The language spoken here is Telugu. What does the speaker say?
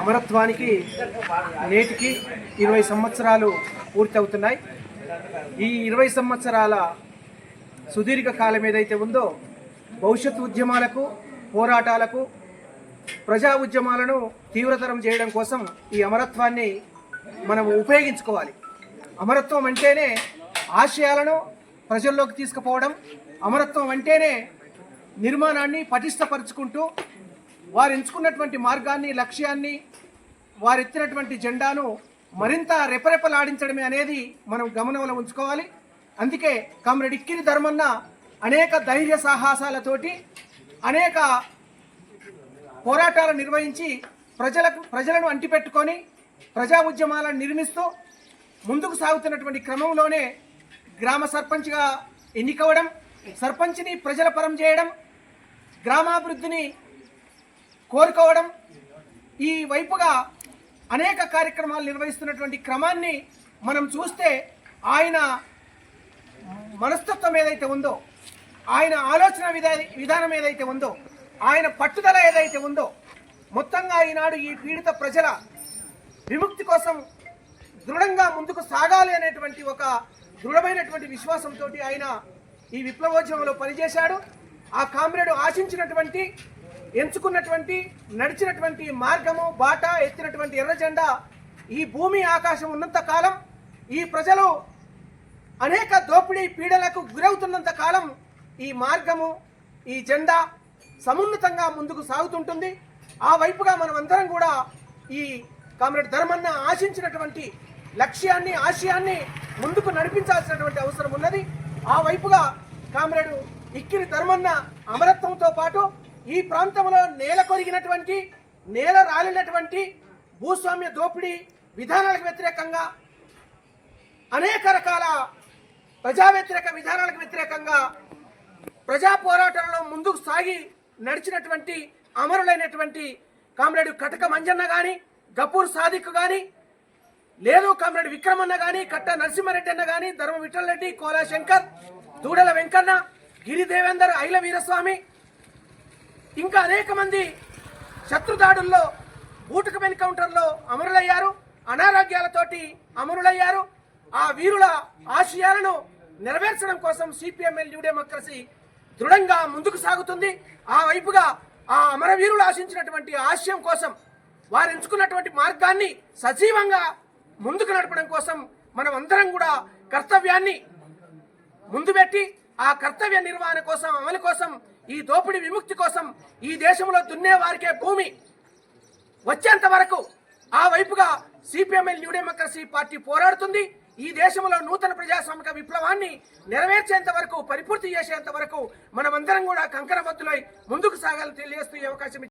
అమరత్వానికి నేటికి ఇరవై సంవత్సరాలు పూర్తి అవుతున్నాయి. ఈ ఇరవై సంవత్సరాల సుదీర్ఘ కాలం ఏదైతే ఉందో భవిష్యత్ ఉద్యమాలకు పోరాటాలకు ప్రజా ఉద్యమాలను తీవ్రతరం చేయడం కోసం ఈ అమరత్వాన్ని మనం ఉపయోగించుకోవాలి. అమరత్వం అంటేనే ఆశయాలను ప్రజల్లోకి తీసుకుపోవడం అమరత్వం అంటేనే నిర్మాణాన్ని పటిష్టపరుచుకుంటూ వారు ఎంచుకున్నటువంటి మార్గాన్ని లక్ష్యాన్ని వారు ఎత్తినటువంటి జెండాను మరింత రెపరెపలాడించడమే అనేది మనం గమనంలో ఉంచుకోవాలి. అందుకే కామ్రేడ్ ఇక్కిరి ధర్మన్న అనేక ధైర్య సాహసాలతోటి అనేక పోరాటాలు నిర్వహించి ప్రజలకు ప్రజలను అంటిపెట్టుకొని ప్రజా ఉద్యమాలను నిర్మిస్తూ ముందుకు సాగుతున్నటువంటి క్రమంలోనే గ్రామ సర్పంచ్గా ఎన్నికవడం సర్పంచ్ని ప్రజల పరం చేయడం గ్రామాభివృద్ధిని కోరుకోవడం ఈ వైపుగా అనేక కార్యక్రమాలు నిర్వహిస్తున్నటువంటి క్రమాన్ని మనం చూస్తే ఆయన మనస్తత్వం ఏదైతే ఉందో ఆయన ఆలోచన విధా విధానం ఏదైతే ఉందో ఆయన పట్టుదల ఏదైతే ఉందో మొత్తంగా ఈనాడు ఈ పీడిత ప్రజల విముక్తి కోసం దృఢంగా ముందుకు సాగాలి అనేటువంటి ఒక దృఢమైనటువంటి విశ్వాసంతో ఆయన ఈ విప్లవోద్యమంలో పనిచేశాడు. ఆ కామ్రేడ్ ఆశించినటువంటి ఎంచుకున్నటువంటి నడిచినటువంటి మార్గము బాట ఎత్తినటువంటి ఎర్ర జెండా ఈ భూమి ఆకాశం ఉన్నంత కాలం ఈ ప్రజలు అనేక దోపిడీ పీడలకు గురవుతున్నంత కాలం ఈ మార్గము ఈ జెండా సమున్నతంగా ముందుకు సాగుతుంటుంది. ఆ వైపుగా మనం అందరం కూడా ఈ కామ్రేడ్ ధర్మన్న ఆశించినటువంటి లక్ష్యాన్ని ఆశయాన్ని ముందుకు నడిపించాల్సినటువంటి అవసరం ఉన్నది. ఆ వైపుగా కామ్రేడు ఇక్కిరి ధర్మన్న అమరత్వంతో పాటు ఈ ప్రాంతంలో నేల కొరిగినటువంటి నేల రాలినటువంటి భూస్వామ్య దోపిడీ విధానాలకు వ్యతిరేకంగా అనేక రకాల ప్రజా వ్యతిరేక విధానాలకు వ్యతిరేకంగా ప్రజా పోరాటంలో ముందుకు సాగి నడిచినటువంటి అమరులైనటువంటి కామ్రేడు కటక మంజన్న కానీ గపూర్ సాదిక్ గాని లేదు కామ్రేడ్ విక్రమన్న గాని కట్ట నరసింహారెడ్డి అన్న గాని ధర్మ విఠలరెడ్డి కోలా శంకర్ దూడల వెంకన్న గిరి దేవేందర్ ఐల వీరస్వామి ఇంకా అనేక మంది శత్రుదాడుల్లో బూటకం ఎన్కౌంటర్లో అమరులయ్యారు. అనారోగ్యాలతోటి అమరులయ్యారు. ఆ వీరుల ఆశయాలను నెరవేర్చడం కోసం సిపిఎంఎల్ న్యూ డెమోక్రసీ దృఢంగా ముందుకు సాగుతుంది. ఆ వైపుగా ఆ అమరవీరులు ఆశించినటువంటి ఆశయం కోసం వారు ఎంచుకున్నటువంటి మార్గాన్ని సజీవంగా ముందుకు నడపడం కోసం మనం అందరం కూడా కర్తవ్యాన్ని ముందు పెట్టి ఆ కర్తవ్య నిర్వహణ కోసం అమలు కోసం ఈ దోపిడీ విముక్తి కోసం ఈ దేశంలో దున్నే వారికే భూమి వచ్చేంత వరకు ఆ వైపుగా సిపిఎంఎల్ న్యూ డెమోక్రసీ పార్టీ పోరాడుతుంది. ఈ దేశంలో నూతన ప్రజాస్వామిక విప్లవాన్ని నెరవేర్చేంత వరకు పరిపూర్తి చేసేంత వరకు మనమందరం కూడా కంకరబద్దులై ముందుకు సాగాలని తెలియజేస్తూ ఈ అవకాశం